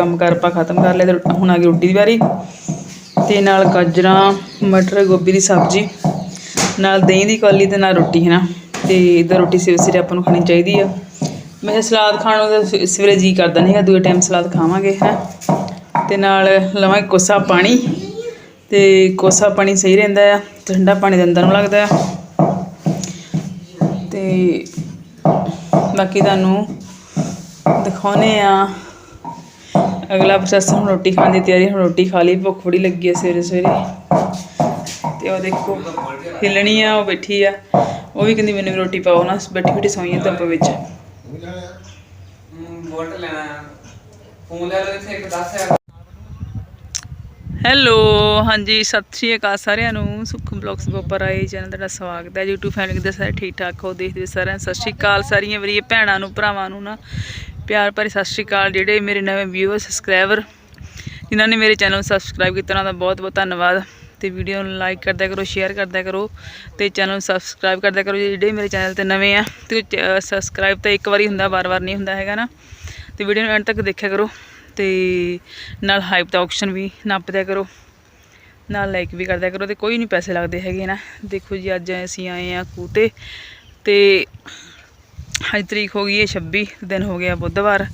ਕੰਮ ਕਰ, ਆਪਾਂ ਖਤਮ ਕਰ ਲਿਆ ਤੇ ਹੁਣ ਆ ਗਈ ਰੋਟੀ ਦੀ ਵਾਰੀ ਤੇ ਨਾਲ ਗਾਜਰਾਂ, ਮਟਰ, ਗੋਭੀ ਦੀ ਸਬਜ਼ੀ, ਨਾਲ ਦਹੀਂ ਦੀ ਕੌਲੀ ਤੇ ਨਾਲ ਰੋਟੀ ਹੈ ਨਾ ਤੇ ਇਧਰ ਰੋਟੀ ਸਵੇਰੇ ਸਵੇਰੇ ਆਪਾਂ ਨੂੰ ਖਾਣੀ ਚਾਹੀਦੀ ਆ। ਮੈਂ ਕਿਹਾ ਸਲਾਦ ਖਾਣ ਨੂੰ ਤਾਂ ਸਵੇ- ਸਵੇਰੇ ਜੀ ਕਰਦਾ ਨਹੀਂ ਹੈਗਾ, ਦੂਏ ਟਾਈਮ ਸਲਾਦ ਖਾਵਾਂਗੇ, ਹੈ। ਤੇ ਨਾਲ ਲਵਾਂਗੇ ਕੋਸਾ ਪਾਣੀ। ਤੇ ਕੋਸਾ ਪਾਣੀ ਸਹੀ ਰਹਿੰਦਾ ਆ, ਠੰਡਾ ਪਾਣੀ ਦੇ ਅੰਦਰ ਨੂੰ ਲੱਗਦਾ ਆ। ਤੇ ਬਾਕੀ ਤੁਹਾਨੂੰ ਦਿਖਾਉਨੇ ਆ ਅਗਲਾ ਪ੍ਰੋਸੈਸ ਹੁਣ ਰੋਟੀ ਖਾਣ ਦੀ ਤਿਆਰੀ ਹੁਣ ਰੋਟੀ ਖਾ ਲਈ ਭੁੱਖ ਬੜੀ ਲੱਗੀ ਹੈ ਸਵੇਰੇ ਸਵੇਰੇ। ਤੇ ਉਹ ਦੇਖੋ ਹਿਲਣੀ ਆ ਉਹ ਬੈਠੀ ਆ। ਉਹ ਵੀ ਕਹਿੰਦੀ ਮੈਨੂੰ ਰੋਟੀ ਪਾਓ ਨਾ ਬੈਠੀ ਬੈਠੀ ਸੌਈ ਆ ਧੁੱਪ ਵਿੱਚ। ਬੋਟ ਲੈਣਾ ਆ। ਫੋਨ ਲੈ ਲਓ ਇੱਥੇ ਇੱਕ 10000 ਹੈਲੋ ਹਾਂਜੀ ਸਤਿ ਸ਼੍ਰੀ ਅਕਾਲ ਸਾਰਿਆਂ ਨੂੰ। ਸੁਖ ਬਲੌਗਸ ਉੱਪਰ ਆਏ ਚੈਨਲ ਤੁਹਾਡਾ ਸਵਾਗਤ ਹੈ। YouTube ਫੈਮਿਲੀ ਦੇ ਸਾਰੇ ਠੀਕ ਠਾਕ ਹੋ ਦੇਖਦੇ ਸਾਰਿਆਂ ਸਤਿ ਸ਼੍ਰੀ ਅਕਾਲ ਸਾਰੀਆਂ ਮੇਰੀਆਂ ਭੈਣਾਂ ਨੂੰ ਭਰਾਵਾਂ ਨੂੰ ਨਾ। ਪਿਆਰ ਭਰੀ ਸਤਿ ਸ਼੍ਰੀ ਅਕਾਲ ਜਿਹੜੇ ਮੇਰੇ ਨਵੇਂ ਵਿਊਅਰ ਸਬਸਕ੍ਰਾਈਬਰ ਜਿਨ੍ਹਾਂ ਨੇ ਮੇਰੇ ਚੈਨਲ ਨੂੰ ਸਬਸਕ੍ਰਾਈਬ ਕੀਤਾ, ਉਹਨਾਂ ਦਾ ਬਹੁਤ ਬਹੁਤ ਧੰਨਵਾਦ। ਤੇ ਵੀਡੀਓ ਨੂੰ ਲਾਈਕ ਕਰਦਿਆ ਕਰੋ ਸ਼ੇਅਰ ਕਰਦਿਆ ਕਰੋ ਤੇ ਚੈਨਲ ਨੂੰ ਸਬਸਕ੍ਰਾਈਬ ਕਰਦਿਆ ਕਰੋ। ਜਿਹੜੇ ਮੇਰੇ ਚੈਨਲ ਤੇ ਨਵੇਂ ਆ, ਤੇ ਸਬਸਕ੍ਰਾਈਬ ਤਾਂ ਇੱਕ ਵਾਰੀ ਹੁੰਦਾ ਵਾਰ-ਵਾਰ ਨਹੀਂ ਹੁੰਦਾ ਹੈਗਾ ਨਾ। ਤੇ ਵੀਡੀਓ ਨੂੰ ਐਂਡ ਤੱਕ ਦੇਖਿਆ ਕਰੋ ਤੇ ਨਾਲ ਹਾਈਪ ਦਾ ਆਪਸ਼ਨ ਵੀ ਨਾਪਦਿਆ ਕਰੋ। ਨਾਲ ਲਾਈਕ ਵੀ ਕਰਦਿਆ ਕਰੋ ਤੇ ਕੋਈ ਨਹੀਂ ਪੈਸੇ ਲੱਗਦੇ ਹੈਗੇ ਨਾ। ਦੇਖੋ ਜੀ, ਅੱਜ ਅਸੀਂ ਆਏ ਆ ਕੂਤੇ ਤੇ ਅੱਜ ਤਰੀਕ ਹੋ ਗਈ ਹੈ 26 ਦਿਨ ਹੋ ਗਿਆ ਬੁੱਧਵਾਰ।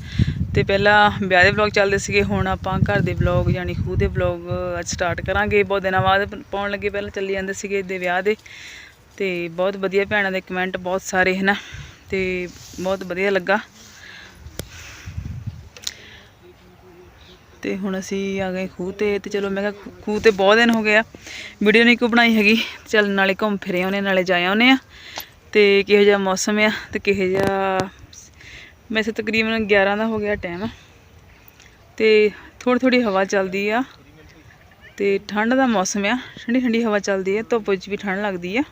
ਤੇ ਪਹਿਲਾਂ ਵਿਆਹ ਦੇ ਵਲੌਗ ਚੱਲਦੇ ਸੀਗੇ, ਹੁਣ ਆਪਾਂ ਘਰ ਦੇ ਵਲੌਗ ਯਾਨੀ ਖੂਹ ਦੇ ਵਲੌਗ ਅੱਜ ਸਟਾਰਟ ਕਰਾਂਗੇ। ਬਹੁਤ ਦਿਨਾਂ ਬਾਅਦ ਪਾਉਣ ਲੱਗੇ, ਪਹਿਲਾਂ ਚੱਲੀ ਜਾਂਦੇ ਸੀਗੇ ਦੇ ਵਿਆਹ ਦੇ। ਤੇ ਬਹੁਤ ਵਧੀਆ ਭੈਣਾਂ ਦੇ ਕਮੈਂਟ ਬਹੁਤ ਸਾਰੇ, ਹਨ? ਤੇ ਬਹੁਤ ਵਧੀਆ ਲੱਗਾ। ਤੇ ਹੁਣ ਅਸੀਂ ਆ ਗਏ ਖੂਹ ਤੇ ਤੇ ਚਲੋ ਮੈਂ ਕਿਹਾ ਖੂਹ ਤੇ ਬਹੁਤ ਦਿਨ ਹੋ ਗਏ ਆ ਵੀਡੀਓ ਨਹੀਂ ਕੋ ਬਣਾਈ ਹੈਗੀ। ਚੱਲ ਨਾਲੇ ਘੁੰਮ ਫਿਰੇ ਆਉਨੇ ਨਾਲੇ ਜਾਇਆ ਆਉਨੇ ਆ ਤੇ ਕਿਹੋ ਜਿਹਾ ਮੌਸਮ ਆ ਤੇ ਕਿਹੋ ਜਿਹਾ ਵੈਸੇ ਤਕਰੀਬਨ 11 ਦਾ ਹੋ ਗਿਆ ਟਾਈਮ ਤੇ ਥੋੜੀ ਥੋੜੀ ਹਵਾ ਚੱਲਦੀ ਆ ਤੇ ਠੰਡ ਦਾ ਮੌਸਮ ਆ। ਠੰਡੀ ਠੰਡੀ ਹਵਾ ਚੱਲਦੀ ਆ, ਧੁੱਪ ਵਿੱਚ ਵੀ ਠੰਡ ਲੱਗਦੀ ਆ।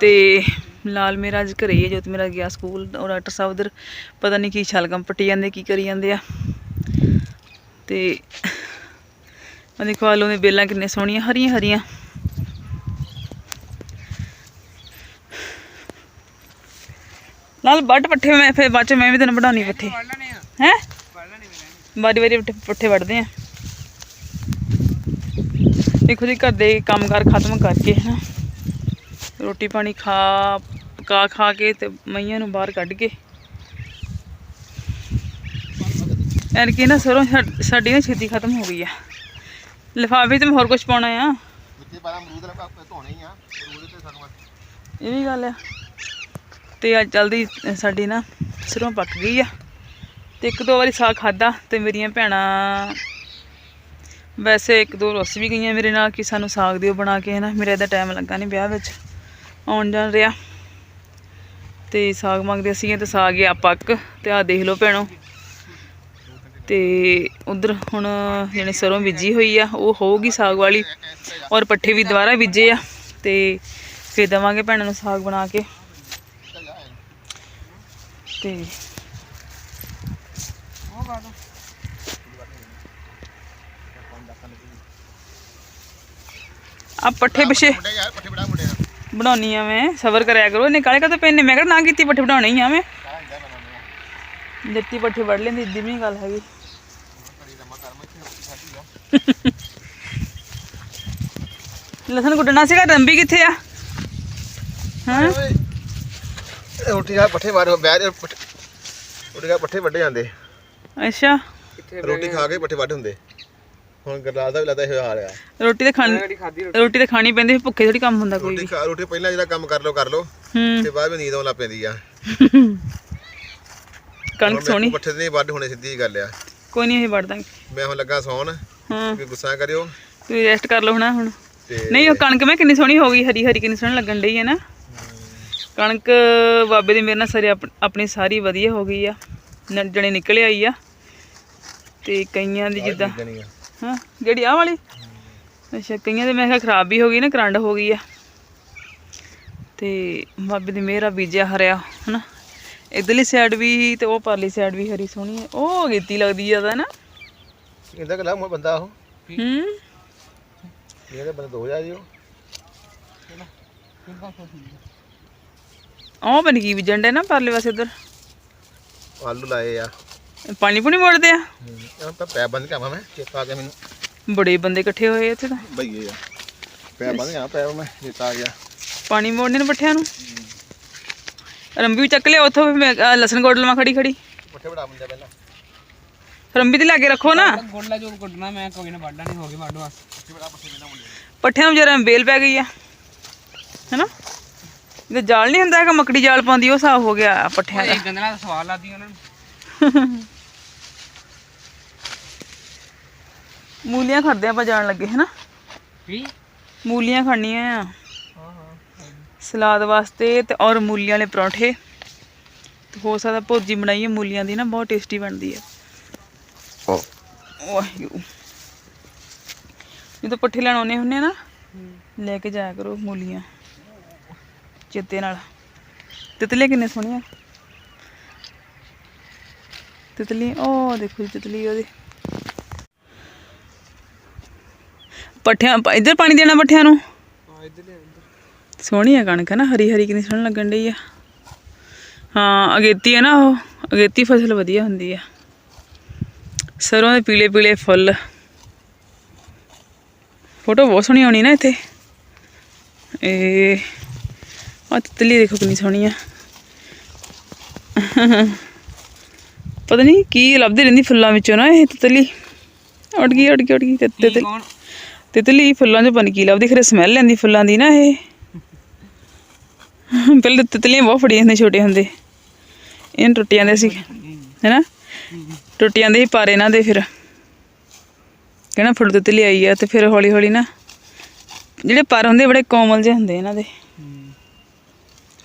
ਤੇ ਲਾਲ ਮੇਰਾ ਅੱਜ ਘਰੇ ਹੀ ਹੈ ਜੋਤ ਮੇਰਾ ਗਿਆ ਸਕੂਲ ਔਰ ਡਾਕਟਰ ਸਾਹਿਬ ਉਧਰ ਪਤਾ ਨਹੀਂ ਕੀ ਛਲਗਮ ਪੱਟੀ ਜਾਂਦੇ, ਕੀ ਕਰੀ ਜਾਂਦੇ ਆ। ਤੇ ਆ ਦੇਖੋ ਆਲੂ ਦੀਆਂ ਬੇਲਾਂ ਕਿੰਨੇ ਸੋਹਣੀਆਂ ਹਰੀਆਂ ਹਰੀਆਂ ਨਾਲ ਵੱਟ ਪੱਠੇ ਮੈਂ ਫਿਰ ਬਾਅਦ ਚ ਮੈਂ ਵੀ ਤੈਨੂੰ ਵਢਾਉਣੀ ਪੱਠੇ। ਹੈ? ਵਾਰੀ। ਵਾਰੀ ਪੱਠੇ- ਪੱਠੇ ਵੱਢਦੇ ਆ। ਦੇਖੋ ਜੀ ਘਰ ਦੇ ਕੰਮਕਾਰ ਖਤਮ ਕਰਕੇ ਹਨਾ। ਰੋਟੀ ਪਾਣੀ ਖਾ ਪਕਾ ਖਾ ਕੇ ਤੇ ਮਈਆਂ ਨੂੰ ਬਾਹਰ ਕੱਢ ਕੇ। ਯਾਰ ਕਿ ਨਾ ਸਰੋਂ ਸਾਡੀ ਨਾ ਛੇਤੀ ਖਤਮ ਹੋ ਗਈ ਆ। ਲਿਫਾਫੇ ਤੇ ਮੈਂ ਹੋਰ ਕੁਝ ਪਾਉਣਾ ਆ। ਮਿੱਟੀ ਪਾਣਾ ਅਮਰੂਦ ਲਗਾ ਧੋਣੇ ਹੀ ਆ। ਅਮਰੂਦ ਤੇ ਸਾਨੂੰ ਇਹ ਵੀ ਗੱਲ ਆ। ਤੇ ਅੱਜ ਜਲਦੀ ਸਾਡੀ ਨਾ ਸਰੋਂ ਪੱਕ ਗਈ ਆ। ਤੇ ਇੱਕ ਦੋ ਵਾਰੀ ਸਾਗ ਖਾਦਾ ਤੇ ਮੇਰੀਆਂ ਭੈਣਾਂ ਵੈਸੇ ਇੱਕ ਦੋ ਰੁੱਸ ਵੀ ਗਈਆਂ ਮੇਰੇ ਨਾਲ ਕਿ ਸਾਨੂੰ ਸਾਗ ਦਿਓ ਬਣਾ ਕੇ ਨਾ ਮੇਰੇ ਦਾ ਟਾਈਮ ਲੱਗਾ ਨਹੀਂ ਵਿਆਹ ਵਿੱਚ। ਆਉਣ ਜਾਣ ਰਿਹਾ। ਤੇ ਸਾਗ ਮੰਗਦੇ ਸੀਗੇ ਤੇ ਸਾਗ ਗਿਆ ਪੱਕ ਤੇ ਆਹ ਦੇਖ ਲਓ ਭੈਣੋ। ਤੇ ਉਧਰ ਹੁਣ ਜਿਹੜੀ ਸਰੋਂ ਬੀਜੀ ਹੋਈ ਆ, ਉਹ ਹੋਊਗੀ ਸਾਗ ਵਾਲੀ। ਔਰ ਪੱਠੇ ਵੀ ਦੁਬਾਰਾ ਬੀਜੇ ਆ। ਤੇ ਫਿਰ ਦੇਵਾਂਗੇ ਭੈਣਾਂ ਨੂੰ ਸਾਗ ਬਣਾ ਕੇ। ਤੇ ਆ ਪੱਠੇ ਪਿਛੇ ਮੁੰਡੇ ਯਾਰ ਪੱਠੇ ਬੜਾ ਮੁੰਡੇ ਆ। ਬਣਾਉਣੀ ਆ ਮੈਂ ਸਬਰ ਕਰਿਆ ਕਰੋ। ਇਹਨੇ ਕਾਲੇ ਕਾ ਪੈਨੇ ਮੈਂ ਕਿਹੜਾ ਨਾ ਕੀਤੀ ਪੱਠੇ ਬਣਾਉਣੇ ਆ ਮੈਂ। ਜੱਤੀ ਪੱਠੇ ਵੜ ਲੈਂਦੀ ਇੱਦੀ ਵੀ ਨਹੀਂ ਗੱਲ ਹੈਗੀ। ਲਸਣ ਕੁੱਟਣਾ ਸੀਗਾ ਰੰਬੀ ਕਿੱਥੇ ਆ? ਹਾਂ? ਰੋਟੀ ਆ ਪੱਠੇ ਜਾ ਪੱਠੇ ਰੋਟੀ ਖਾ ਪੱਠੇ ਵੱਡੇ ਜਾਂਦੇ। ਅੱਛਾ। ਰੋਟੀ ਖਾ ਕੇ ਪੱਠੇ ਵੱਢ ਹੁੰਦੇ। ਹੁਣ ਗਰਲਾਲ ਦਾ ਵੀ ਲੱਗਦਾ ਇਹ ਹਾਲ ਆ। ਰੋਟੀ ਤੇ ਖਾਣੀ ਰੋਟੀ। ਤੇ ਖਾਣੀ ਪੈਂਦੀ ਭੁੱਖੇ ਥੋੜੀ ਕੰਮ ਹੁੰਦਾ ਕੋਈ ਰੋਟੀ ਖਾ ਰੋਟੀ ਪਹਿਲਾਂ ਜਿਹੜਾ ਕੰਮ ਕਰ ਲੋ ਕਰ ਲੋ ਤੇ ਬਾਅਦ ਵਿੱਚ ਨੀਂਦ ਆਉਣ ਲੱਗ ਪੈਂਦੀ ਆ। ਕਣਕ ਸੋਹਣੀ। ਪੱਠੇ ਤੇ ਨਹੀਂ ਵੱਢ ਹੋਣੇ ਸਿੱਧੀ ਗੱਲ ਆ। ਕੋਈ ਨਹੀਂ ਅਸੀਂ ਵੜ ਦਾਂਗੇ। ਮੈਂ ਹੁਣ ਲੱਗਾ ਸੌਣ। ਹਾਂ। ਕਿ ਗੁੱਸਾ ਕਰਿਓ। ਤੁਸੀਂ ਰੈਸਟ ਕਰ ਲਓ ਹੁਣ। ਨਹੀਂ ਉਹ ਕਣਕ ਮੈਂ ਕਿੰਨੀ ਸੋਹਣੀ ਹੋ ਗਈ ਹਰੀ ਹਰੀ ਕਿੰਨੀ ਸੋਹਣੀ ਲੱਗਣ ਡਈ ਹੈ ਨਾ। ਕਣਕ ਬਾਬੇ ਦੀ ਮੇਰੇ ਨਾਲ ਸਾਰੀ ਆਪ- ਆਪਣੀ ਸਾਰੀ ਵਧੀਆ ਹੋ ਗਈ ਆ। ਨ- ਜਣੇ ਨਿਕਲ ਆਈ ਆ। ਤੇ ਕਈਆਂ ਦੀ ਜਿੱਦਾਂ ਆ। ਹਾਂ ਜਿਹੜੀ ਆਹ ਵਾਲੀ? ਅੱਛਾ ਕਈਆਂ ਦੇ ਮੈਂ ਕਿਹਾ ਖਰਾਬ ਵੀ ਹੋ ਗਈ ਨਾ ਕਰੰਡ ਹੋ ਗਈ ਆ। ਤੇ ਬਾਬੇ ਦੀ ਮਿਹਰ ਆ ਬੀਜਿਆ ਹਰਿਆ ਹਨਾ? ਇਧਰਲੀ ਸਾਈਡ ਵੀ ਤੇ ਉਹ ਪਰਲੀ ਸਾਈਡ ਵੀ ਹਰੀ ਸੋਹਣੀ ਹੈ ਉਹ ਗੀਤੀ ਲੱਗਦੀ ਜ਼ਿਆਦਾ ਨਾ ਕਹਿੰਦਾ ਕਿ ਲਾ ਮੈਂ ਬੰਦਾ ਉਹ। ਹੂੰ? ਇਹਦੇ ਬੰਦੇ ਦੋ ਜਾ ਜਿਓ ਉਹ ਬਣ ਗਈ ਵਿਜਣ ਡੇ ਨਾ ਪਰਲੇ ਪਾਸੇ ਉਧਰ। ਆਲੂ ਲਾਏ ਆ। ਪਾਣੀ ਪੂਣੀ ਮੋੜਦੇ ਆ? ਇਹ ਤਾਂ ਪੈ ਬੰਦ ਕਾਵਾਂ ਮੈਂ ਚੇਤਾ ਆ ਗਿਆ ਮੈਨੂੰ। ਬੜੇ ਬੰਦੇ ਇਕੱਠੇ ਹੋਏ ਇੱਥੇ ਤਾਂ। ਬਈਏ ਆ। ਪੈ ਬੰਦ ਗਿਆ ਪੈ ਮੈਂ ਚੇਤਾ ਆ ਗਿਆ। ਪਾਣੀ ਮੋੜਨੇ ਨੂੰ ਪੱਠਿਆਂ ਨੂੰ। ਰੰਬੀ ਵੀ ਚੱਕ ਲਿਆ ਉੱਥੋਂ ਵੀ ਮੈਂ ਲਸਣ ਗੋਡ ਲਵਾਂ ਖੜੀ ਖੜੀ। ਪੱਠੇ ਬੜਾ ਬੰਦਾ ਪਹਿਲਾਂ। ਰੰਬੀ ਤੇ ਲਾਗੇ ਰੱਖੋ ਨਾ। ਗੋਡਲਾ ਜੋ ਕੱਢਣਾ ਮੈਂ ਕੋਈ ਨਾ ਵੱਢਾ ਨਹੀਂ ਹੋ ਗਿਆ ਵੱਢ ਬਸ। ਪੱਠਿਆਂ ਨੂੰ ਜਰਾ ਬੇਲ ਪੈ ਗਈ ਆ। ਹੈਨਾ? ਇਹ ਜਾਲ ਨਹੀਂ ਹੁੰਦਾ ਹੈਗਾ ਮੱਕੜੀ ਜਾਲ ਪਾਉਂਦੀ ਉਹ ਸਾਫ਼ ਹੋ ਗਿਆ ਪੱਠਿਆਂ ਦਾ। ਇਹ ਗੰਦਲਾ ਦਾ ਸਵਾਲ ਲਾਦੀ ਉਹਨਾਂ ਨੂੰ। ਮੂਲੀਆਂ ਖੜਦੇ ਆਪਾਂ ਜਾਣ ਲੱਗੇ ਹੈਨਾ? ਕੀ? ਮੂਲੀਆਂ ਖੜਨੀਆਂ ਆ। ਸਲਾਦ ਵਾਸਤੇ ਤੇ ਔਰ ਮੂਲੀਆਂ ਵਾਲੇ ਪਰੌਂਠੇ। ਤੇ ਹੋ ਸਕਦਾ ਭੁਰਜੀ ਬਣਾਈਏ ਮੂਲੀਆਂ ਦੀ ਨਾ ਬਹੁਤ ਟੇਸਟੀ ਬਣਦੀ ਹੈ। ਵਾਹਿਗੁਰੂ। ਜਦੋਂ ਪੱਠੇ ਲੈਣ ਆਉਨੇ ਹੁੰਨੇ ਆ ਨਾ ਲੈ ਕੇ ਜਾਇਆ ਕਰੋ ਮੂਲੀਆਂ। ਚੇਤੇ ਨਾਲ। ਤਿਤਲੀਆਂ ਕਿੰਨੇ ਸੋਹਣੀਆਂ। ਤਿਤਲੀ, ਉਹ ਦੇਖੋ ਜੀ ਤਿਤਲੀ ਉਹਦੀ। ਪੱਠਿਆਂ, ਇੱਧਰ ਪਾਣੀ ਦੇਣਾ ਪੱਠਿਆਂ ਨੂੰ? ਹਾਂ ਇੱਧਰ ਲੈ ਸੋਹਣੀ ਆ ਕਣਕ ਹੈ ਨਾ, ਹਰੀ ਹਰੀ ਕਿੰਨੀ ਸੋਹਣੀ ਲੱਗਣ ਡਈ ਆ। ਹਾਂ, ਅਗੇਤੀ ਹੈ ਨਾ ਉਹ, ਅਗੇਤੀ ਫਸਲ ਵਧੀਆ ਹੁੰਦੀ ਆ। ਸਰੋਂ ਦੇ ਪੀਲੇ ਪੀਲੇ ਫੁੱਲ। ਫੋਟੋ ਬਹੁਤ ਸੋਹਣੀ ਆਉਣੀ ਨਾ ਇੱਥੇ। ਇਹ ਆ ਤਿਤਲੀ ਦੇਖੋ ਕਿੰਨੀ ਸੋਹਣੀ ਆ। ਪਤਾ ਨਹੀਂ ਕੀ ਲੱਭਦੀ ਰਹਿੰਦੀ ਫੁੱਲਾਂ ਵਿੱਚੋਂ ਨਾ ਇਹ ਤਿਤਲੀ ਉੱਡ ਗਈ ਉੱਡ ਗਈ ਉੱਡ ਗਈ ਤਿ- ਤਿਤਲੀ ਤਿਤਲੀ ਫੁੱਲਾਂ 'ਚ ਬਣ ਕੀ ਲੱਭਦੀ ਖਰੇ ਸਮੈਲ ਲੈਂਦੀ ਫੁੱਲਾਂ ਦੀ ਨਾ ਇਹ। ਪਹਿਲੇ ਤਿਤਲੀਆਂ ਬਹੁਤ ਫੜੀਆਂ ਹੁੰਦੀਆਂ ਛੋਟੇ ਹੁੰਦੇ। ਇਹਨਾਂ ਟੁੱਟ ਜਾਂਦੇ ਸੀ ਹੈਨਾ? ਟੁੱਟ ਜਾਂਦੇ ਸੀ ਪਰ ਇਹਨਾਂ ਦੇ ਫਿਰ। ਕਹਿਣਾ ਫੁੱਲ ਤਿਤਲੀ ਆਈ ਆ ਤੇ ਫਿਰ ਹੌਲੀ ਹੌਲੀ ਨਾ। ਜਿਹੜੇ ਪਰ ਹੁੰਦੇ ਬੜੇ ਕੋਮਲ ਜਿਹੇ ਹੁੰਦੇ ਇਹਨਾਂ ਦੇ।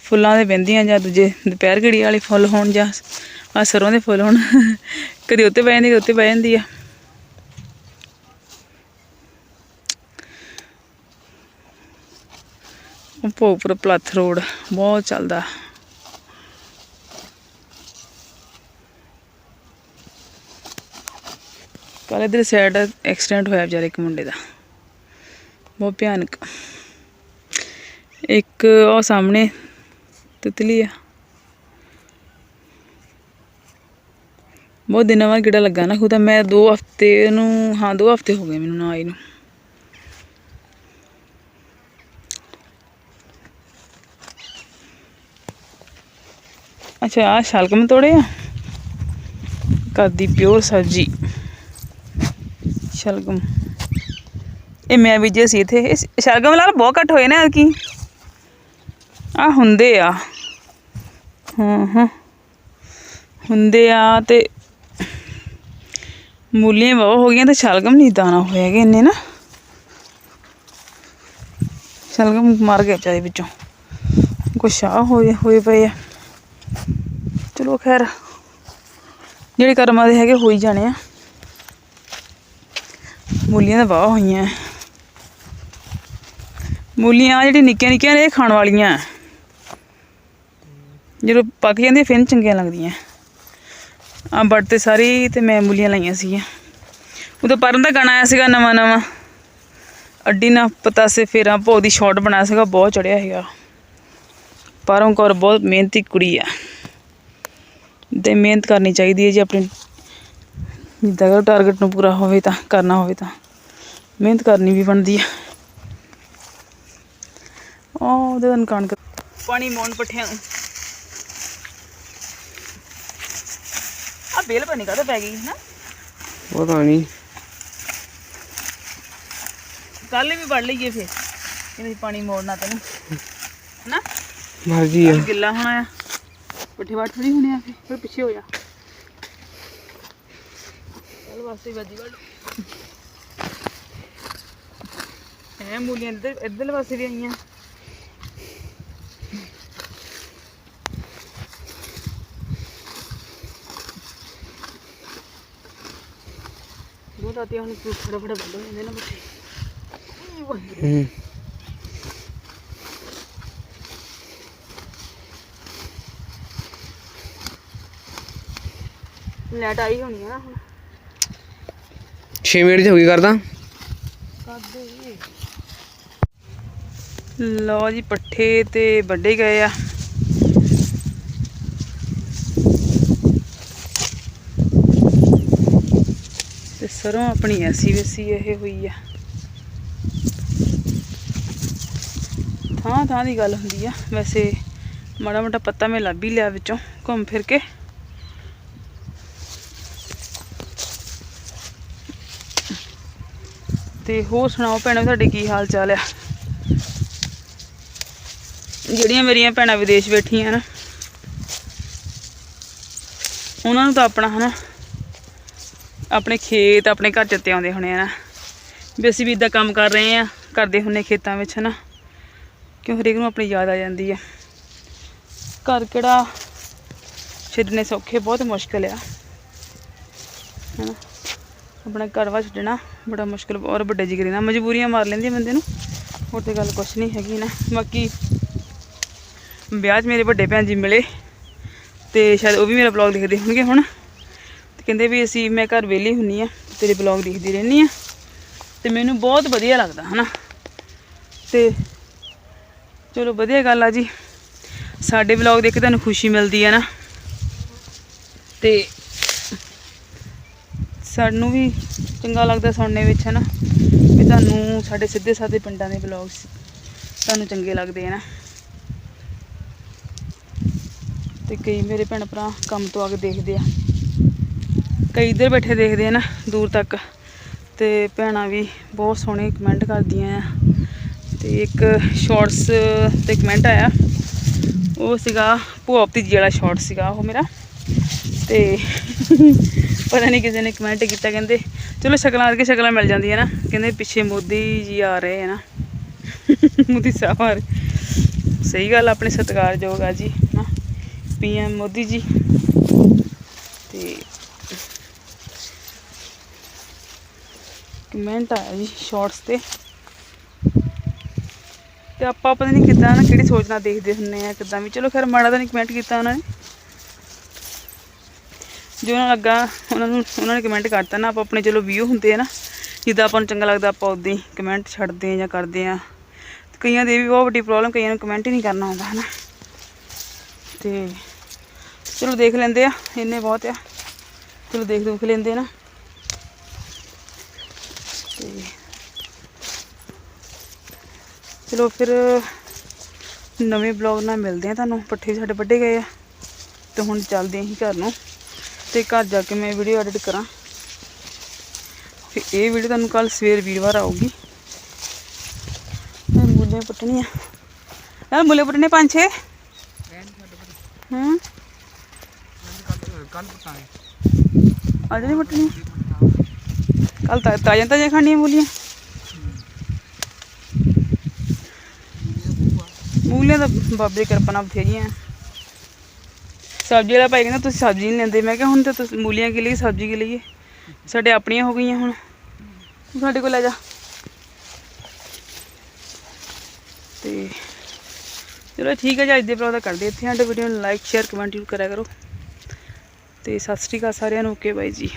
ਫੁੱਲਾਂ ਦੇ ਬਹਿੰਦੀਆਂ ਜਾਂ ਦੂਜੇ ਦੁਪਹਿਰ ਘੜੀ ਵਾਲੇ ਫੁੱਲ ਹੋਣ ਜਾਂ ਆ ਸਰੋਂ ਦੇ ਫੁੱਲ ਹੋਣ, ਕਦੇ ਉੱਤੇ ਪੈ ਜਾਂਦੀ, ਕਦੇ ਉੱਤੇ ਪੈ ਜਾਂਦੀ ਆ। ਉਹ ਭੋਗਪੁਰ ਪਲੱਥ ਰੋਡ, ਬਹੁਤ ਚੱਲਦਾ। ਕੱਲ ਇਧਰ ਸਾਈਡ ਐਕਸੀਡੈਂਟ ਹੋਇਆ ਵਿਚਾਰੇ ਇੱਕ ਮੁੰਡੇ ਦਾ। ਬਹੁਤ ਭਿਆਨਕ। ਇੱਕ ਉਹ ਸਾਹਮਣੇ ਤਿਤਲੀ ਆ। ਬਹੁਤ ਦਿਨਾਂ ਬਾਅਦ ਕਿਹੜਾ ਲੱਗਾ ਨਾ ਖੁਦਾ ਮੈਂ 2 ਹਫ਼ਤੇ ਨੂੰ, ਹਾਂ 2 ਹਫ਼ਤੇ ਹੋ ਗਏ ਮੈਨੂੰ ਨਾ ਆਈ ਨੂੰ। ਅੱਛਾ ਆ ਸ਼ਲਗਮ ਤੋੜੇ ਆ? ਕਰਦੀ ਪਿਓਰ ਸਬਜ਼ੀ। ਸ਼ਲਗਮ ਇਹ ਮੈਂ ਬੀਜੇ ਸੀ ਇੱਥੇ। ਇਹ ਸ਼ਲਗਮ ਲਾਲ ਬਹੁਤ ਘੱਟ ਹੋਏ ਨੇ ਕੀ ਆ ਹੁੰਦੇ ਆ। ਹਾਂ ਹਾਂ। ਹੁੰਦੇ ਆ ਤੇ ਮੂਲੀਆਂ ਬਹੁਤ ਹੋ ਗਈਆਂ ਤੇ ਸ਼ਲਗਮ ਨਹੀਂ ਦਾਣਾ ਹੋਏਗਾ ਇੰਨੇ ਨਾ। ਸ਼ਲਗਮ ਮਰ ਗਿਆ ਚਾਹੇ ਵਿੱਚੋਂ। ਕੁਛ ਆ ਹੋਏ ਹੋਏ ਪਏ ਆ। ਚਲੋ ਖੈਰ, ਜਿਹੜੇ ਕਰਮਾਂ ਦੇ ਹੈਗੇ ਹੋਈ ਜਾਣੇ ਆ। ਮੂਲੀਆਂ ਤਾਂ ਵਾਹ ਹੋਈਆਂ। ਮੂਲੀਆਂ ਜਿਹੜੀ ਨਿੱਕੀਆਂ ਨਿੱਕੀਆਂ ਨੇ, ਇਹ ਖਾਣ ਵਾਲੀਆਂ। ਜਦੋਂ ਪੱਕ ਜਾਂਦੀਆਂ, ਫਿਰ ਚੰਗੀਆਂ ਲੱਗਦੀਆਂ। ਆ ਬੜ ਤੇ ਸਾਰੀ ਤੇ ਮੈਂ ਮੂਲੀਆਂ ਲਾਈਆਂ ਸੀਗੀਆਂ। ਉਦੋਂ ਪਰਨ ਦਾ ਗਾਣਾ ਆਇਆ ਸੀਗਾ, ਨਵਾਂ ਨਵਾਂ। ਅੱਡੀ ਨਾ ਪਤਾਸੇ ਫੇਰਾਂ ਭੋ ਦੀ ਸ਼ਾਟ ਬਣਾਇਆ ਸੀਗਾ, ਬਹੁਤ ਚੜਿਆ ਸੀਗਾ। ਪਰਮ ਕੌਰ ਬਹੁਤ ਮਿਹਨਤੀ ਕੁੜੀ ਆ। ਤੇ ਮਿਹਨਤ ਕਰਨੀ ਚਾਹੀਦੀ ਹੈ ਜੇ ਆਪਣੀ। ਜਿੱਦਾਂ ਕਿ ਟਾਰਗੇਟ ਨੂੰ ਪੂਰਾ ਹੋਵੇ ਤਾਂ, ਕਰਨਾ ਹੋਵੇ ਤਾਂ। ਮਿਹਨਤ ਕਰਨੀ ਵੀ ਬਣਦੀ ਆ। ਉਹ ਉਹਦੇ ਨਾਲ ਕਣਕ, ਪਾਣੀ ਮੋਣ ਪੱਠਿਆਂ ਨੂੰ। ਆ ਬੇਲ ਪਾਣੀ ਕਾਹਦਾ ਪੈ ਗਈ ਨਾ ਪਤਾ ਨਹੀਂ ਕੱਲ ਵੀ ਵੜ ਲਈਏ ਫਿਰ ਇਹਦੇ 'ਚ ਪਾਣੀ ਮੋੜਨਾ ਤੈਨੂੰ ਹਨਾ? ਮਰਜ਼ੀ ਕੱਲ੍ਹ ਗਿੱਲਾ ਹੋਣਾ ਆ। ਪੱਠੇ ਵਾਟ ਥੋੜੀ ਹੋਣੇ ਆ ਫਿਰ ਪਿੱਛੇ ਹੋ ਜਾ। ਚੱਲ ਵਾਸਤੇ ਵੱਜੀ ਵੱਡ ਐ ਮੂਲੀਆਂ ਇੱਧਰ ਇੱਧਰਲੇ ਪਾਸੇ ਵੀ ਆਈਆਂ। ਬਹੁਤ ਆਤੀ ਹੁਣ ਫਟਾਫਟ ਵੱਢ ਹੋ ਜਾਂਦੇ ਨਾ ਬੱਚੇ ਹੂੰ। ਲੈਟ ਆਈ ਹੋਣੀ ਆ ਨਾ ਹੁਣ। 6 ਮਿੰਟ ਚ ਹੋ ਗਈ ਕਰਦਾ ਲਓ ਜੀ ਪੱਠੇ ਤੇ ਵੱਡੇ ਗਏ ਆ। ਸਰੋਂ ਆਪਣੀ ਐਸੀ ਵੈਸੀ ਇਹ ਹੋਈ ਆ। ਥਾਂ ਥਾਂ ਦੀ ਗੱਲ ਹੁੰਦੀ ਆ। ਵੈਸੇ ਮਾੜਾ ਮੋਟਾ ਪੱਤਾ ਮੈਂ ਲੱਭ ਹੀ ਲਿਆ ਵਿੱਚੋਂ, ਘੁੰਮ ਫਿਰ ਕੇ। ਤੇ ਹੋਰ ਸੁਣਾਓ ਭੈਣੋ, ਤੁਹਾਡੇ ਕੀ ਹਾਲ ਚਾਲ ਆ? ਜਿਹੜੀਆਂ ਮੇਰੀਆਂ ਭੈਣਾਂ ਵਿਦੇਸ਼ ਬੈਠੀਆਂ ਨਾ, ਉਹਨਾਂ ਨੂੰ ਤਾਂ ਆਪਣਾ ਹਨਾ ਆਪਣੇ ਖੇਤ, ਆਪਣੇ ਘਰ ਚਿੱਤੇ ਆਉਂਦੇ ਹੋਣੇ ਆ ਨਾ। ਵੀ ਅਸੀਂ ਵੀ ਇਦਾਂ ਕੰਮ ਕਰ ਰਹੇ ਆ, ਕਰਦੇ ਹੁੰਨੇ ਖੇਤਾਂ ਵਿੱਚ, ਹਨਾ। ਕਿਉਂ ਹਰੇਕ ਨੂੰ ਆਪਣੀ ਯਾਦ ਆ ਜਾਂਦੀ ਆ। ਘਰ ਕਿਹੜਾ ਛੱਡਣੇ ਸੌਖੇ, ਬਹੁਤ ਮੁਸ਼ਕਲ ਆ। ਹਨਾ। ਆਪਣਾ ਘਰ ਵਾ ਛੱਡਣਾ ਬੜਾ ਮੁਸ਼ਕਲ, ਔਰ ਵੱਡੇ ਜਿਗਰੇ ਨਾਲ ਮਜਬੂਰੀਆਂ ਮਾਰ ਲੈਂਦੀਆਂ ਬੰਦੇ ਨੂੰ। ਹੋਰ ਤੇ ਗੱਲ ਕੁਛ ਨਹੀਂ ਹੈਗੀ ਨਾ। ਬਾਕੀ ਵਿਆਹ 'ਚ ਮੇਰੇ ਵੱਡੇ ਭੈਣ ਜੀ ਮਿਲੇ, ਤੇ ਸ਼ਾਇਦ ਉਹ ਵੀ ਮੇਰਾ ਬਲੌਗ ਦੇਖਦੇ ਹੋਣਗੇ ਹੁਣ। ਤੇ ਕਹਿੰਦੇ ਵੀ ਅਸੀਂ, ਮੈਂ ਘਰ ਵਿਹਲੀ ਹੁੰਨੀ ਆ, ਤੇਰੇ ਬਲੌਗ ਦੇਖਦੀ ਰਹਿੰਦੀ ਆ, ਤੇ ਮੈਨੂੰ ਬਹੁਤ ਵਧੀਆ ਲੱਗਦਾ, ਹਨਾ? ਤੇ ਚਲੋ ਵਧੀਆ ਗੱਲ ਆ ਜੀ। ਸਾਡੇ ਬਲੌਗ ਦੇਖ ਕੇ ਤੁਹਾਨੂੰ ਖੁਸ਼ੀ ਮਿਲਦੀ ਆ ਨਾ? ਤੇ ਸਾਨੂੰ ਵੀ ਚੰਗਾ ਲੱਗਦਾ ਸੁਣਨੇ ਵਿੱਚ, ਹਨਾ? ਵੀ ਤੁਹਾਨੂੰ ਸਾਡੇ ਸਿੱਧੇ ਸਾਦੇ ਪਿੰਡਾਂ ਦੇ ਬਲੌਗਸ ਤੁਹਾਨੂੰ ਚੰਗੇ ਲੱਗਦੇ ਆ ਨਾ? ਤੇ ਕਈ ਮੇਰੇ ਭੈਣ ਭਰਾ ਕੰਮ ਤੋਂ ਆ ਕੇ ਦੇਖਦੇ ਆ। ਕਈ ਇੱਧਰ ਬੈਠੇ ਦੇਖਦੇ ਆ ਨਾ, ਦੂਰ ਤੱਕ। ਤੇ ਭੈਣਾਂ ਵੀ ਬਹੁਤ ਸੋਹਣੇ ਕਮੈਂਟ ਕਰਦੀਆਂ ਆ। ਤੇ ਇੱਕ ਸ਼ਾਰਟਸ ਤੇ ਕਮੈਂਟ ਆਇਆ। ਉਹ ਸੀਗਾ ਭੂਆ ਭਤੀਜੀ ਵਾਲਾ ਸ਼ਾਰਟ ਸੀਗਾ ਉਹ ਮੇਰਾ। ਤੇ ਪਤਾ ਨਹੀਂ ਕਿਸੇ ਨੇ ਕਮੈਂਟ ਕੀਤਾ, ਕਹਿੰਦੇ, ਚਲੋ ਸ਼ਕਲਾਂ ਕਰਕੇ ਸ਼ਕਲਾਂ ਮਿਲ ਜਾਂਦੀਆਂ ਨਾ। ਕਹਿੰਦੇ, ਪਿੱਛੇ ਮੋਦੀ ਜੀ ਆ ਰਹੇ ਹੈ ਨਾ। ਮੋਦੀ ਸਾਹਿਬ ਆ ਰਹੇ। ਸਹੀ ਗੱਲ ਆਪਣੇ ਸਤਿਕਾਰਯੋਗ ਆ ਜੀ ਨਾ ਪੀਐਮ ਮੋਦੀ ਜੀ। ਤੇ ਕਮੈਂਟ ਆਇਆ ਜੀ ਸ਼ਾਰਟਸ ਤੇ। ਤੇ ਆਪਾਂ ਪਤਾ ਨਹੀਂ ਕਿੱਦਾਂ ਨਾ ਕਿਹੜੀ ਸੋਚਣਾ ਦੇਖਦੇ ਹੁੰਨੇ ਆ, ਕਿੱਦਾਂ ਵੀ। ਚਲੋ ਖੈਰ, ਮਾੜਾ ਤਾਂ ਨਹੀਂ ਕਮੈਂਟ ਕੀਤਾ ਉਹਨਾਂ ਨੇ। ਜੋ ਉਹਨਾਂ ਨੂੰ ਲੱਗਾ, ਉਹਨਾਂ ਨੂੰ, ਉਹਨਾਂ ਨੇ ਕਮੈਂਟ ਕਰਤਾ ਨਾ, ਆਪਾਂ ਆਪਣੇ ਚਲੋ ਵਿਊ ਹੁੰਦੇ ਆ ਨਾ। ਜਿੱਦਾਂ ਆਪਾਂ ਨੂੰ ਚੰਗਾ ਲੱਗਦਾ, ਆਪਾਂ ਉਦਾਂ ਹੀ ਕਮੈਂਟ ਛੱਡਦੇ ਆ ਜਾਂ ਕਰਦੇ ਆ। ਕਈਆਂ ਦੀ ਵੀ ਬਹੁਤ ਵੱਡੀ ਪ੍ਰੋਬਲਮ ਕਈਆਂ ਨੂੰ ਕਮੈਂਟ ਹੀ ਨਹੀਂ ਕਰਨਾ ਆਉਂਦਾ, ਹਨਾ। ਤੇ ਚਲੋ ਦੇਖ ਲੈਂਦੇ ਆ, ਇੰਨੇ ਬਹੁਤ ਆ। ਚਲੋ ਦੇਖ ਦੁਖ ਲੈਂਦੇ ਨਾ ਤੇ ਚਲੋ ਫਿਰ ਨਵੇਂ ਬਲੌਗ ਨਾਲ ਮਿਲਦੇ ਆ ਤੁਹਾਨੂੰ। ਪੱਠੇ ਸਾਡੇ ਵੱਢੇ ਗਏ ਆ। ਤੇ ਹੁਣ ਚੱਲਦੇ ਆਂ ਅਸੀਂ ਘਰ ਨੂੰ। ਤੇ ਘਰ ਜਾ ਕੇ ਮੈਂ ਵੀਡੀਓ ਐਡਿਟ ਕਰਾਂ। ਫਿਰ ਇਹ ਵੀਡੀਓ ਤੁਹਾਨੂੰ ਕੱਲ ਸਵੇਰ ਵੀਰਵਾਰ ਆਊਗੀ। ਮੈਂ ਮੂਲੇ ਪੱਟਣੀਆਂ। ਆ ਮੂਲੇ ਪੱਟਣੇ ਪੰਜ ਛੇ? ਹਾਂ। ਕੱਲ ਪਤਾਏ ਅੱਜ ਨਹੀਂ ਪੱਟਣੀਆਂ ਕੱਲ ਤਾਂ ਤਾਜ਼ਾਂ ਤਾਜ਼ਾਂ ਖਾਣੀਆਂ ਮੂਲੀਆਂ। ਮੂਲੀਆਂ ਤਾਂ ਬਾਬੇ ਦੀ ਕਿਰਪਾ ਨਾਲ ਬਥੇਰੀਆਂ ਸਬਜ਼ੀ ਵਾਲਾ ਭਾਈ ਕਹਿੰਦਾ, ਤੁਸੀਂ ਸਬਜ਼ੀ ਨਹੀਂ ਲੈਂਦੇ। ਮੈਂ ਕਿਹਾ, ਹੁਣ ਤਾਂ ਤੁਸੀਂ ਮੂਲੀਆਂ ਕੀ ਲਈ ਸਬਜ਼ੀ ਕੀ ਲਈਏ? ਸਾਡੇ ਆਪਣੀਆਂ ਹੋ ਗਈਆਂ ਹੁਣ। ਤੂੰ ਸਾਡੇ ਕੋਲ ਲੈ ਜਾ। ਤੇ ਚਲੋ ਠੀਕ ਹੈ ਜੀ, ਅੱਜ ਦੇ ਬਲੌਗ ਦਾ ਕਰਦੇ ਇੱਥੇ ਸਾਡੇ ਵੀਡੀਓ ਨੂੰ ਲਾਈਕ ਸ਼ੇਅਰ ਕਮੈਂਟ ਜ਼ਰੂਰ ਕਰਿਆ ਕਰੋ। ਤੇ ਸਤਿ ਸ਼੍ਰੀ ਅਕਾਲ ਸਾਰਿਆਂ ਨੂੰ। ਓਕੇ ਬਾਈ ਜੀ।